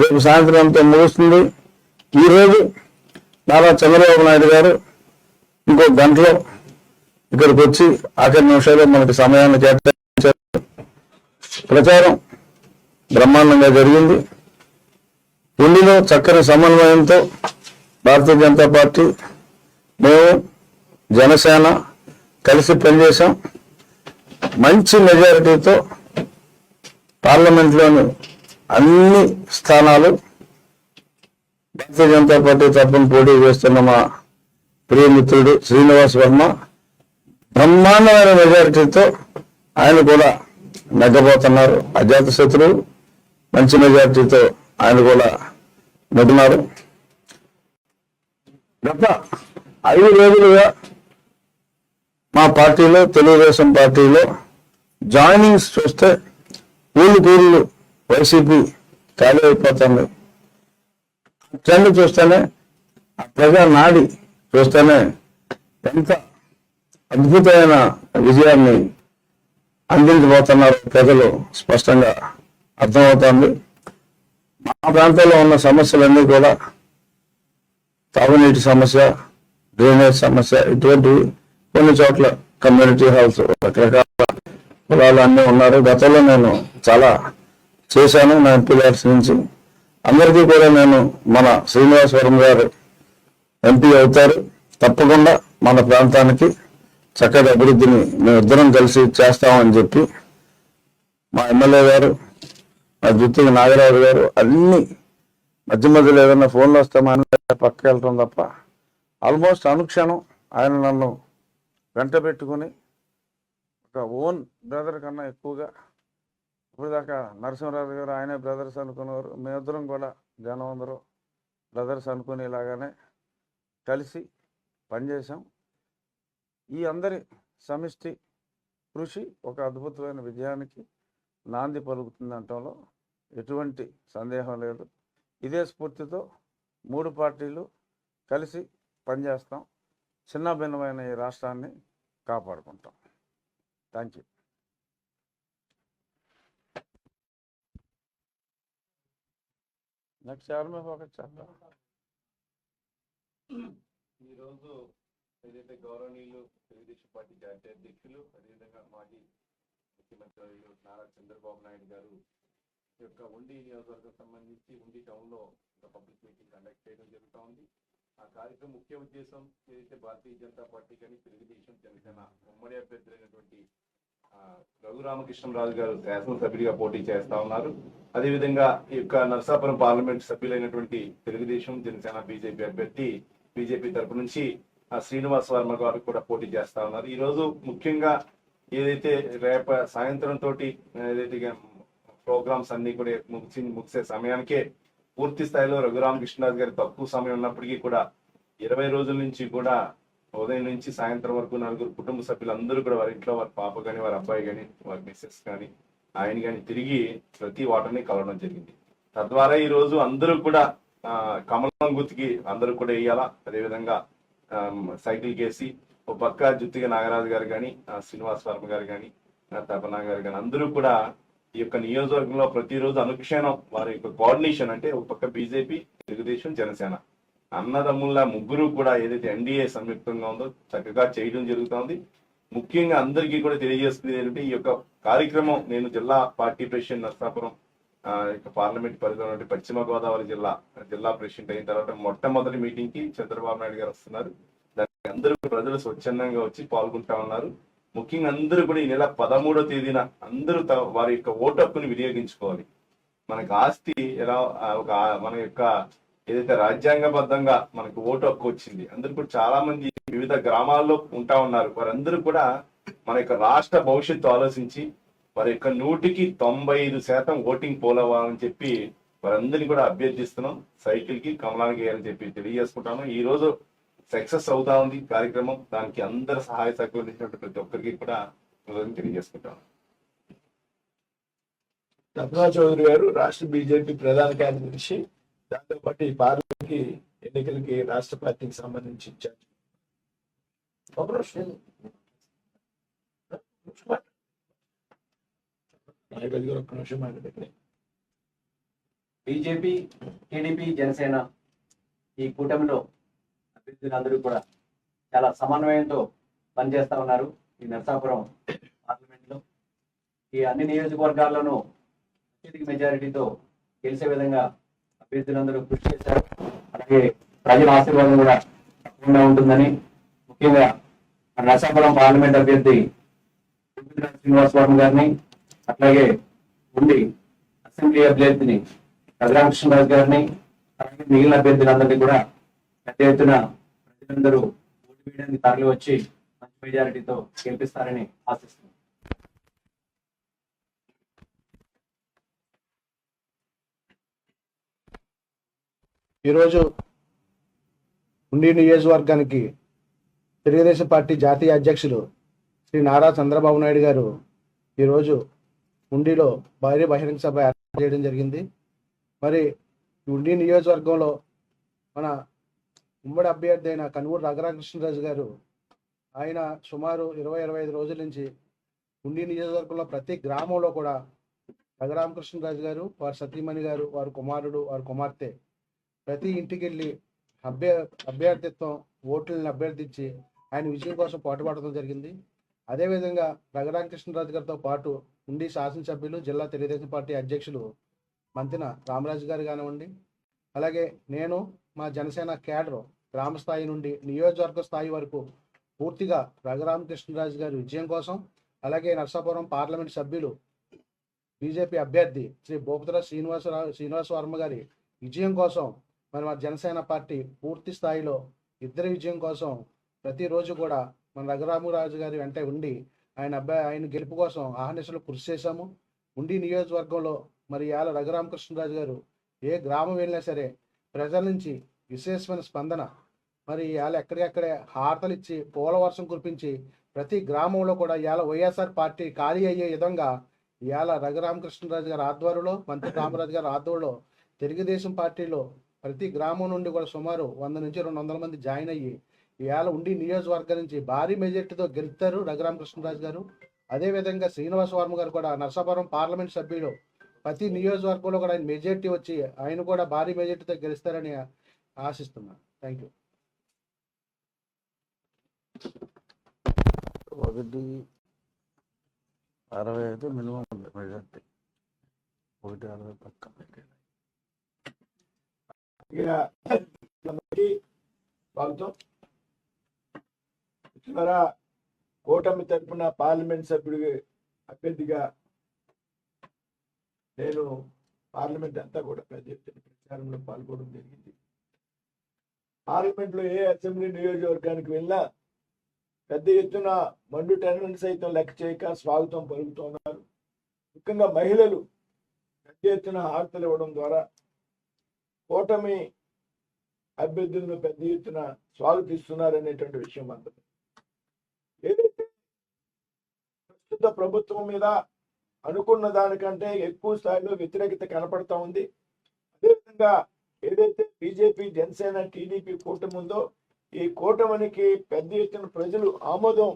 రేపు సాయంత్రంతో ముగుస్తుంది. ఈరోజు నారా చంద్రబాబు నాయుడు గారు ఇంకో గంటలో ఇక్కడికి వచ్చి ఆఖరి నిమిషాల్లో మనకి సమయాన్ని కేటాయించారు. ప్రచారం బ్రహ్మాండంగా జరిగింది. ఢిల్లీలో చక్కని సమన్వయంతో భారతీయ జనతా పార్టీ మేము జనసేన కలిసి పనిచేశాం. మంచి మెజారిటీతో పార్లమెంట్లోని అన్ని స్థానాలు భారతీయ జనతా పార్టీ తప్పని పోటీ చేస్తున్న మా ప్రియమిత్రుడు శ్రీనివాస్ వర్మ బ్రహ్మాండమైన మెజారిటీతో ఆయన కూడా నెగ్గబోతున్నారు. అజాత శత్రువు మంచి మెజారిటీతో ఆయన కూడా నెగ్గినారు గత ఐదు రోజులుగా మా పార్టీలో తెలుగుదేశం పార్టీలో జాయినింగ్స్ చూస్తే ఊళ్ళు కూళ్ళు వైసీపీ ఖాళీ అయిపోతుంది. ట్రెండ్ చూస్తేనే ఆ ప్రజా నాడి చూస్తేనే ఎంత అద్భుతమైన విజయాన్ని అందించబోతున్నారు ప్రజలు స్పష్టంగా అర్థమవుతోంది. మా ప్రాంతంలో ఉన్న సమస్యలన్నీ కూడా తాగునీటి సమస్య డ్రైనేజ్ సమస్య ఇటువంటివి కొన్ని చోట్ల కమ్యూనిటీ హాల్స్ రకరకాల కులాలు అన్నీ ఉన్నారు. గతంలో నేను చాలా చేశాను నా గారి నుంచి. అందరికీ కూడా నేను మన శ్రీనివాసవరం గారు ఎంపీ అవుతారు. తప్పకుండా మన ప్రాంతానికి చక్కటి అభివృద్ధిని మేమిద్దరం కలిసి చేస్తామని చెప్పి మా ఎమ్మెల్యే గారు మా జుత్తికి నాగరాజు గారు అన్ని మధ్య మధ్యలో ఏదైనా ఫోన్లు వస్తే మా పక్క వెళ్తాం తప్ప ఆల్మోస్ట్ అనుక్షణం ఆయన నన్ను వెంట పెట్టుకుని ఒక ఓన్ బ్రదర్ కన్నా ఎక్కువగా ఇప్పుడు దాకా నరసింహరాజు గారు ఆయనే బ్రదర్స్ అనుకునేవారు మేమిద్దరం కూడా జనం అందరూ బ్రదర్స్ అనుకునేలాగానే కలిసి పనిచేసాం ఈ అందరి సమిష్టి కృషి ఒక అద్భుతమైన విజయానికి నాంది పలుకుతుంది అనటంలో ఎటువంటి సందేహం లేదు. ఇదే స్ఫూర్తితో మూడు పార్టీలు కలిసి పనిచేస్తాం. చిన్న భిన్నమైన ఈ రాష్ట్రాన్ని కాపాడుకుంటాం. థ్యాంక్ యూ నెక్స్ట్ ఎవరి మీద ఫోకస్ చేద్దాం ఈరోజు ఏదైతే గౌరవనీయులు తెలుగుదేశం పార్టీ జాతీయ అధ్యక్షులు అదేవిధంగా మాజీ ముఖ్యమంత్రి నారా చంద్రబాబు నాయుడు గారు ఈ యొక్క ఉండి నియోజకవర్గం సంబంధించి ఉండి టౌన్లో ఒక పబ్లిక్ మీటింగ్ కండక్ట్ చేయడం జరుగుతూ ఉంది. ఆ కార్యక్రమం ముఖ్య ఉద్దేశం ఏదైతే భారతీయ జనతా పార్టీ కానీ తెలుగుదేశం జనసేన ఉమ్మడి అభ్యర్థులైనటువంటి రఘురామకృష్ణరాజు గారు శాసనసభ్యుడిగా పోటీ చేస్తా ఉన్నారు. అదేవిధంగా ఈ యొక్క నరసాపురం పార్లమెంట్ సభ్యులైనటువంటి తెలుగుదేశం జనసేన బీజేపీ అభ్యర్థి బీజేపీ తరపు నుంచి ఆ శ్రీనివాస్ వర్మ గారు కూడా పోటీ చేస్తా ఉన్నారు. ఈ రోజు ముఖ్యంగా ఏదైతే రేప సాయంత్రం తోటి ఏదైతే ప్రోగ్రామ్స్ అన్ని కూడా ముగిసి ముగిసే సమయానికే పూర్తి స్థాయిలో రఘురామకృష్ణరాజు గారి తక్కువ సమయం ఉన్నప్పటికీ కూడా ఇరవై రోజుల నుంచి కూడా ఉదయం నుంచి సాయంత్రం వరకు నలుగురు కుటుంబ సభ్యులందరూ కూడా వారి ఇంట్లో వారి పాప కానీ వారి అబ్బాయి కానీ వారి మిస్సెస్ కానీ ఆయన కానీ తిరిగి ప్రతి వాటర్ని కలవడం జరిగింది. తద్వారా ఈ రోజు అందరూ కూడా ఆ, కమలం గుర్తుకి అందరూ కూడా వేయాలా? అదేవిధంగా సైకిల్ కేసి ఓ పక్క జుత్తిగా నాగరాజు గారు కానీ శ్రీనివాస్ వర్మ గారు కానీ తపనా గారు కానీ అందరూ కూడా ఈ యొక్క నియోజకవర్గంలో ప్రతిరోజు అనుక్షణం వారి యొక్క కోఆర్డినేషన్ అంటే ఒక పక్క బీజేపీ తెలుగుదేశం జనసేన. అన్నదమ్ముల ముగ్గురు కూడా ఏదైతే ఎన్డీఏ సంయుక్తంగా ఉందో చక్కగా చేయడం జరుగుతోంది. ముఖ్యంగా అందరికీ కూడా తెలియజేస్తుంది ఏంటంటే ఈ యొక్క కార్యక్రమం నేను జిల్లా పార్టీ ప్రెసిడెంట్ నర్సాపురం ఆ, యొక్క పార్లమెంట్ పరిధిలో పశ్చిమ గోదావరి జిల్లా జిల్లా ప్రెసిడెంట్ అయిన తర్వాత మొట్టమొదటి మీటింగ్కి చంద్రబాబు నాయుడు గారు వస్తున్నారు. దానికి అందరూ ప్రజలు స్వచ్ఛందంగా వచ్చి పాల్గొంటా ఉన్నారు. ముఖ్యంగా అందరూ కూడా ఈ నెల పదమూడో తేదీన అందరూ త- వారి యొక్క ఓటు హక్కుని వినియోగించుకోవాలి. మనకు ఆస్తి ఎలా ఒక మన యొక్క ఏదైతే రాజ్యాంగబద్ధంగా మనకు ఓటు హక్కు వచ్చింది అందరూ కూడా చాలా మంది వివిధ గ్రామాల్లో ఉంటా ఉన్నారు. వారందరూ కూడా మన యొక్క రాష్ట్ర భవిష్యత్తు ఆలోచించి వారి యొక్క నూటికి తొంభై ఐదు శాతం ఓటింగ్ పోలవ్వాలని చెప్పి వారందరినీ కూడా అభ్యర్థిస్తున్నాం. సైకిల్కి కమలానికి అని చెప్పి తెలియజేసుకుంటాను. ఈ రోజు సక్సెస్ అవుతా ఉంది కార్యక్రమం. దానికి అందరు సహాయ సహకరించినట్టు ప్రతి ఒక్కరికి కూడా తెలియజేసుకుంటాను. చౌదరి గారు రాష్ట్ర బీజేపీ ప్రధాన కార్యదర్శి. దాంతో పాటు ఈ పార్లమెంట్ ఎన్నికలకి రాష్ట్ర పార్టీకి సంబంధించి ఇచ్చారు ఒక నిమిషం. ఒక్క నిమిషం మాట్లాడండి. బీజేపీ టీడీపీ జనసేన ఈ కూటమిలో అభ్యర్థులందరూ కూడా చాలా సమన్వయంతో పనిచేస్తా ఉన్నారు ఈ నరసాపురం పార్లమెంట్లో. ఈ అన్ని నియోజకవర్గాల్లోనూ అత్యధిక మెజారిటీతో గెలిచే విధంగా అభ్యర్థులందరూ కృషి చేశారు. అలాగే ప్రజల ఆశీర్వాదం కూడా తప్పకుండా ఉంటుందని ముఖ్యంగా మన నరసాపురం పార్లమెంట్ అభ్యర్థి శ్రీనివాస స్వామి గారిని అట్లాగే ఉండి అసెంబ్లీ అభ్యర్థిని రఘురామకృష్ణరాజు గారిని అలాగే మిగిలిన అభ్యర్థులందరినీ కూడా పెద్ద ఎత్తున ప్రజలందరూ ఓటు వేయడానికి తరలి వచ్చి మంచి మెజారిటీతో గెలిపిస్తారని ఆశిస్తున్నాను ఈరోజు ఉండి నియోజకవర్గానికి తెలుగుదేశం పార్టీ జాతీయ అధ్యక్షులు శ్రీ నారా చంద్రబాబు నాయుడు గారు ఈరోజు ఉండిలో భారీ బహిరంగ సభ ఏర్పాటు చేయడం జరిగింది. మరి ఉండి నియోజకవర్గంలో మన ఉమ్మడి అభ్యర్థి అయిన కనుమూరు రఘురామకృష్ణరాజు గారు ఆయన సుమారు ఇరవై ఇరవై ఐదు రోజుల నుంచి ఉండి నియోజకవర్గంలో ప్రతి గ్రామంలో కూడా రఘురామకృష్ణరాజు గారు వారి సతీమణి గారు వారి కుమారుడు వారి కుమార్తె ప్రతి ఇంటికి వెళ్ళి అభ్య అభ్యర్థిత్వం ఓట్లను అభ్యర్థించి ఆయన విజయం కోసం పాటుపడటం జరిగింది. అదేవిధంగా రఘురామకృష్ణరాజు గారితో పాటు ఉండి శాసనసభ్యులు జిల్లా తెలుగుదేశం పార్టీ అధ్యక్షులు మంతిన రామరాజు గారు కానివ్వండి. అలాగే నేను మా జనసేన కేడర్ గ్రామ స్థాయి నుండి నియోజకవర్గ స్థాయి వరకు పూర్తిగా రఘురామకృష్ణరాజు గారి విజయం కోసం అలాగే నర్సాపురం పార్లమెంట్ సభ్యులు బీజేపీ అభ్యర్థి శ్రీ భూపతిరావు శ్రీనివాసరావు శ్రీనివాస వర్మ గారి విజయం కోసం మరి మా జనసేన పార్టీ పూర్తి స్థాయిలో ఇద్దరి విజయం కోసం ప్రతిరోజు కూడా మన రఘురామరాజు గారి వెంట ఉండి ఆయన అబ్బాయి ఆయన గెలుపు కోసం ఆహర్నిశలు కృషి చేశాము. ఉండి నియోజకవర్గంలో మరి ఇవాళ రఘురామకృష్ణరాజు గారు ఏ గ్రామం వెళ్ళినా సరే ప్రజల నుంచి విశేషమైన స్పందన మరి ఇవాళ ఎక్కడికక్కడే హారతలు ఇచ్చి పూల వర్షం కురిపించి ప్రతి గ్రామంలో కూడా ఇవాళ వైఎస్ఆర్ పార్టీ ఖాళీ అయ్యే విధంగా ఇవాళ రఘురామకృష్ణరాజు గారి ఆధ్వర్యంలో మంత్రి రామరాజు గారి ఆధ్వర్యంలో తెలుగుదేశం పార్టీలో ప్రతి గ్రామం నుండి కూడా సుమారు వంద నుంచి రెండు వందల మంది జాయిన్ అయ్యి ఇవాళ ఉండి నియోజకవర్గం నుంచి భారీ మెజార్టీతో గెలుస్తారు రఘురామకృష్ణరాజు గారు. అదేవిధంగా శ్రీనివాస వర్మ గారు కూడా నర్సాపురం పార్లమెంట్ సభ్యులు. ప్రతి నియోజకవర్గంలో కూడా ఆయన మెజార్టీ వచ్చి ఆయన కూడా భారీ మెజార్టీతో గెలుస్తారని ఆశిస్తున్నాను. థ్యాంక్ యూ ఒకటి అరవై అయితే మినిమం మెజార్టీ. ఒకటి అరవై పక్క స్వాగతం ద్వారా కూటమి తరపున పార్లమెంట్ సభ్యుడి అభ్యర్థిగా నేను పార్లమెంట్ అంతా కూడా పెద్ద ఎత్తున ప్రచారంలో పాల్గొనడం జరిగింది. పార్లమెంట్లో ఏ అసెంబ్లీ నియోజకవర్గానికి వెళ్ళినా పెద్ద ఎత్తున మండు టెండెన్స్ సైతం లెక్క చేయక స్వాగతం పలుకుతున్నారు. ముఖ్యంగా మహిళలు పెద్ద ఎత్తున హారతలు ఇవ్వడం ద్వారా కూటమి అభ్యర్థులను పెద్ద ఎత్తున స్వాగతిస్తున్నారు అనేటువంటి విషయం అందరం ఏదైతే ప్రస్తుత ప్రభుత్వం మీద అనుకున్న దానికంటే ఎక్కువ స్థాయిలో వ్యతిరేకత కనపడతా ఉంది అదేవిధంగా ఏదైతే బీజేపీ జనసేన టీడీపీ కూటమి ఉందో ఈ కూటమికి పెద్ద ఎత్తున ప్రజలు ఆమోదం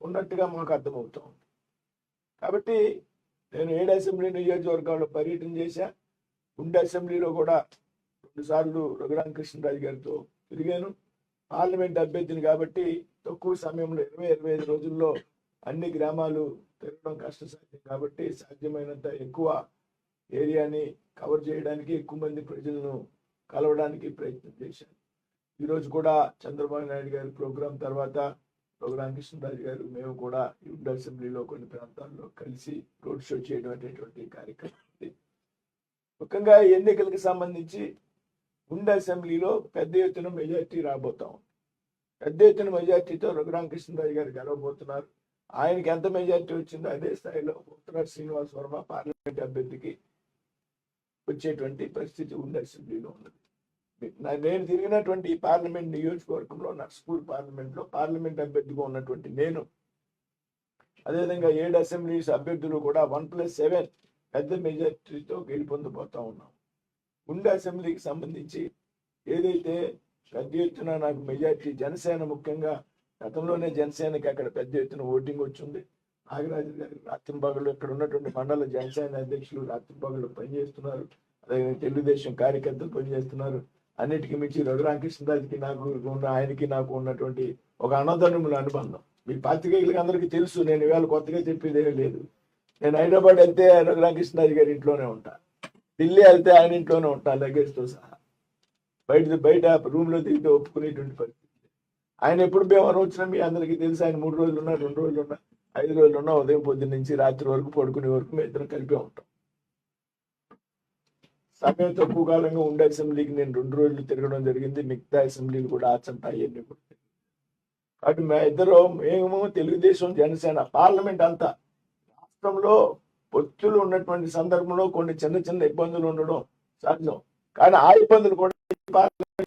ఉన్నట్టుగా మాకు అర్థమవుతా ఉంది. కాబట్టి నేను ఏడు అసెంబ్లీ నియోజకవర్గంలో పర్యటన చేశా. గుండె అసెంబ్లీలో కూడా రెండుసార్లు రఘురామకృష్ణరాజు గారితో తిరిగాను. పార్లమెంట్ అభ్యర్థిని కాబట్టి తక్కువ సమయంలో ఇరవై ఇరవై ఐదు రోజుల్లో అన్ని గ్రామాలు తిరగడం కష్టసాధ్యం కాబట్టి సాధ్యమైనంత ఎక్కువ ఏరియాని కవర్ చేయడానికి ఎక్కువ మంది ప్రజలను కలవడానికి ప్రయత్నం చేశాను. ఈరోజు కూడా చంద్రబాబు నాయుడు గారి ప్రోగ్రాం తర్వాత రఘురామకృష్ణరాజు గారు మేము కూడా ఈ అసెంబ్లీలో కొన్ని ప్రాంతాల్లో కలిసి రోడ్ షో చేయడం అనేటువంటి కార్యక్రమం ఉంది. ముఖ్యంగా ఎన్నికలకు సంబంధించి గుండె అసెంబ్లీలో పెద్ద ఎత్తున మెజార్టీ రాబోతా ఉంది. పెద్ద ఎత్తున మెజార్టీతో రఘురామకృష్ణరాజు గారు గెలవబోతున్నారు. ఆయనకి ఎంత మెజార్టీ వచ్చిందో అదే స్థాయిలో ఉత్తర శ్రీనివాస్ వర్మ పార్లమెంట్ అభ్యర్థికి వచ్చేటువంటి పరిస్థితి ఉండి అసెంబ్లీలో ఉన్నది. నేను తిరిగినటువంటి ఈ పార్లమెంట్ నియోజకవర్గంలో నర్స్పూర్ పార్లమెంట్లో పార్లమెంట్ అభ్యర్థిగా ఉన్నటువంటి నేను అదేవిధంగా ఏడు అసెంబ్లీస్ అభ్యర్థులు కూడా వన్ ప్లస్ సెవెన్ పెద్ద మెజార్టీతో గెలుపొందబోతా ఉన్నాం. ఉండి అసెంబ్లీకి సంబంధించి ఏదైతే పెద్ద ఎత్తున నాకు మెజార్టీ జనసేన ముఖ్యంగా గతంలోనే జనసేనకి అక్కడ పెద్ద ఎత్తున ఓటింగ్ వచ్చింది. నాగరాజు గారు రాత్రి పగలు ఇక్కడ ఉన్నటువంటి మండల జనసేన అధ్యక్షులు రాత్రి పగలు పనిచేస్తున్నారు. అదే తెలుగుదేశం కార్యకర్తలు పనిచేస్తున్నారు. అన్నిటికీ మించి రఘురామకృష్ణదాస్కి నాకు ఉన్న ఆయనకి నాకు ఉన్నటువంటి ఒక అనదనముల అనుబంధం. మీ పాత్రికేయులకి అందరికీ తెలుసు నేను ఇవాళ కొత్తగా చెప్పేది లేదు. నేను హైదరాబాద్ వెళ్తే రఘురామకృష్ణదాస్ గారి ఇంట్లోనే ఉంటా. ఢిల్లీ వెళ్తే ఆయన ఇంట్లోనే ఉంటా లగేజ్తో సహా. బయట బయట రూమ్లో దిగితే ఒప్పుకునేటువంటి పరిస్థితి ఆయన ఎప్పుడు భీమవరం వచ్చినా మీ అందరికీ తెలుసు ఆయన మూడు రోజులు ఉన్నా రెండు రోజులు ఉన్నా ఐదు రోజులు ఉన్నా ఉదయం పొద్దున్న నుంచి రాత్రి వరకు పడుకునే వరకు మేము ఇద్దరం కలిపే ఉంటాం. సమయం తక్కువ కాలంగా ఉండే అసెంబ్లీకి నేను రెండు రోజులు తిరగడం జరిగింది మిగతా అసెంబ్లీలు కూడా ఆచంట అవన్నీ కూడా కాబట్టి మా ఇద్దరు మేము తెలుగుదేశం జనసేన పార్లమెంట్ అంతా రాష్ట్రంలో పొత్తులు ఉన్నటువంటి సందర్భంలో కొన్ని చిన్న చిన్న ఇబ్బందులు ఉండడం సహజం కానీ ఆ ఇబ్బందులు కూడా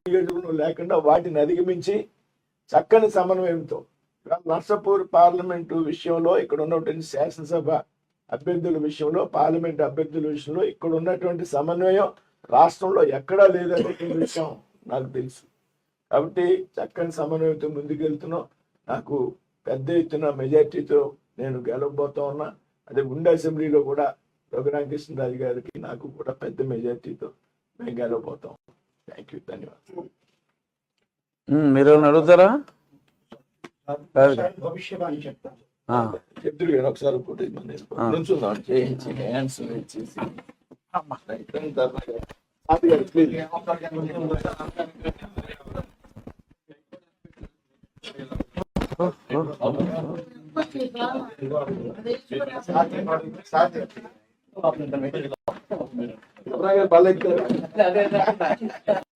నియోజకవర్గంలో లేకుండా వాటిని అధిగమించి చక్కని సమన్వయంతో నర్సపూర్ పార్లమెంటు విషయంలో ఇక్కడ ఉన్నటువంటి శాసనసభ అభ్యర్థుల విషయంలో పార్లమెంట్ అభ్యర్థుల విషయంలో ఇక్కడ ఉన్నటువంటి సమన్వయం రాష్ట్రంలో ఎక్కడా లేదనేటువంటి విషయం నాకు తెలుసు. కాబట్టి చక్కని సమన్వయంతో ముందుకెళ్తున్నాం. నాకు పెద్ద ఎత్తున మెజార్టీతో నేను గెలవబోతా ఉన్నా. అదే ఉండే అసెంబ్లీలో కూడా రఘురామకృష్ణరాజు గారికి నాకు కూడా పెద్ద మెజార్టీతో మేము గెలవబోతాం థ్యాంక్ యూ ధన్యవాదాలు. మీరేమైనా అడుగుతారా? కాదు. భవిష్యవాణి చెప్తాను. ఆ, చెప్తురు కానీ ఒకసారి ఒకటి. నిల్చుందాం చేయించి హ్యాండ్స్ ఇచ్చేసి రైట్ తర్వాత